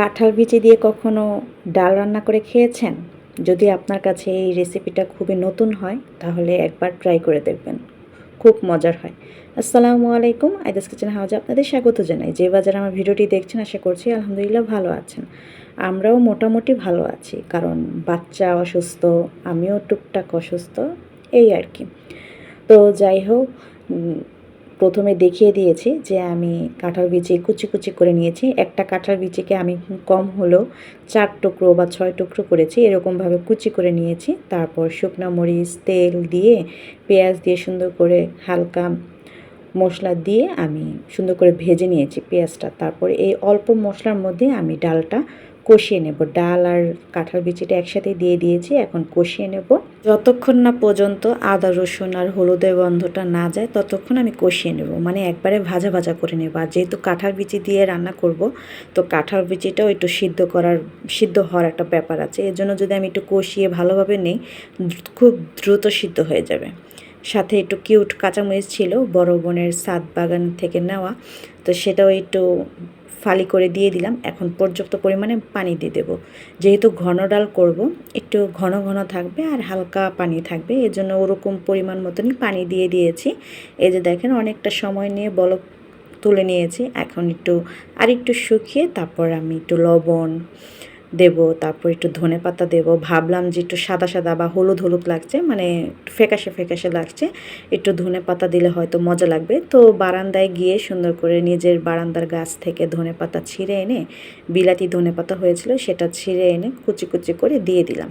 কাঁঠাল বিচি দিয়ে কখনো ডাল রান্না করে খেয়েছেন? যদি আপনার কাছে এই রেসিপিটা খুবই নতুন হয়, তাহলে একবার ট্রাই করে দেখবেন। খুব মজার হয়। আসসালামু আলাইকুম, আইদাস কিচেন হাউজে আপনাদের স্বাগত জানাই। যে বাজার আমার ভিডিওটি দেখছেন, আশা করছি আলহামদুলিল্লাহ ভালো আছেন। আমরাও মোটামুটি ভালো আছি, কারণ বাচ্চা অসুস্থ, আমিও টুকটাক অসুস্থ, এই আর কি। তো যাই হোক প্রথমে দেখিয়ে দিয়েছি যে আমি কাঁঠাল বিচি কুচি কুচি করে নিয়েছি। একটা কাঁঠাল বিচিকে আমি কম হলেও চার টুকরো বা ছয় টুকরো করেছি। এরকমভাবে কুচি করে নিয়েছি। তারপর শুকনো মরিচ, তেল দিয়ে পেঁয়াজ দিয়ে সুন্দর করে হালকা মশলা দিয়ে আমি সুন্দর করে ভেজে নিয়েছি পেঁয়াজটা। তারপরে এই অল্প মশলার মধ্যে আমি ডালটা কষিয়ে নেব। ডাল আর কাঁঠাল বিচিটা একসাথে দিয়ে দিয়েছি, এখন কষিয়ে নেব। যতক্ষণ না পর্যন্ত আদা, রসুন আর হলুদের গন্ধটা না যায়, ততক্ষণ আমি কষিয়ে নেব। মানে একবারে ভাজা ভাজা করে নেব। আর যেহেতু কাঁঠাল বিচি দিয়ে রান্না করব, তো কাঁঠাল বিচিটাও একটু সিদ্ধ করার, সিদ্ধ হওয়ার একটা ব্যাপার আছে। এর জন্য যদি আমি একটু কষিয়ে ভালোভাবে নেই, খুব দ্রুত সিদ্ধ হয়ে যাবে। সাথে একটু কিউট কাঁচামরিচ ছিল, বড় বোনের সাদ বাগান থেকে নেওয়া। তো সেটাও একটু ফালি করে দিয়ে দিলাম। এখন পর্যাপ্ত পরিমাণে পানি দিয়ে দেবো। যেহেতু ঘন ডাল করব, একটু ঘন ঘন থাকবে আর হালকা পানি থাকবে। এর জন্য ওরকম পরিমাণ মতনই পানি দিয়ে দিয়েছি। এই যে দেখেন, অনেকটা সময় নিয়ে বলক তুলে নিয়েছি। এখন একটু আর একটু শুকিয়ে তারপর আমি একটু লবণ দেব, তারপর একটু ধনে পাতা দেবো। ভাবলাম যে একটু সাদা সাদা বা হলুদ হলুদ লাগছে মানে ফ্যাকাশে ফ্যাকাশে লাগছে। একটু ধনে পাতা দিলে হয়তো মজা লাগবে। তো বারান্দায় গিয়ে সুন্দর করে নিজের বারান্দার গাছ থেকে ধনে পাতা ছিঁড়ে এনে, বিলাতি ধনে পাতা হয়েছিল, সেটা ছিঁড়ে এনে কুচি কুচি করে দিয়ে দিলাম।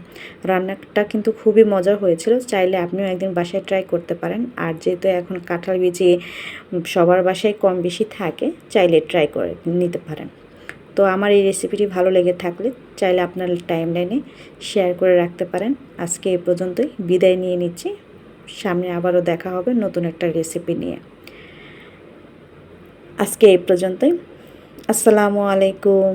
রান্নাটা কিন্তু খুবই মজা হয়েছিল, চাইলে আপনিও একদিন বাসায় ট্রাই করতে পারেন। আর যেহেতু এখন কাঁঠাল বিচি সবার বাসায় কম বেশি থাকে, চাইলে ট্রাই করে নিতে পারেন। তো আমার এই রেসিপিটি ভালো লেগে থাকলে চাইলে আপনার টাইম লাইনে শেয়ার করে রাখতে পারেন। আজকে এ পর্যন্তই, বিদায় নিয়ে নিচ্ছি। সামনে আবারও দেখা হবে নতুন একটা রেসিপি নিয়ে। আজকে এই পর্যন্তই। আসসালামু আলাইকুম।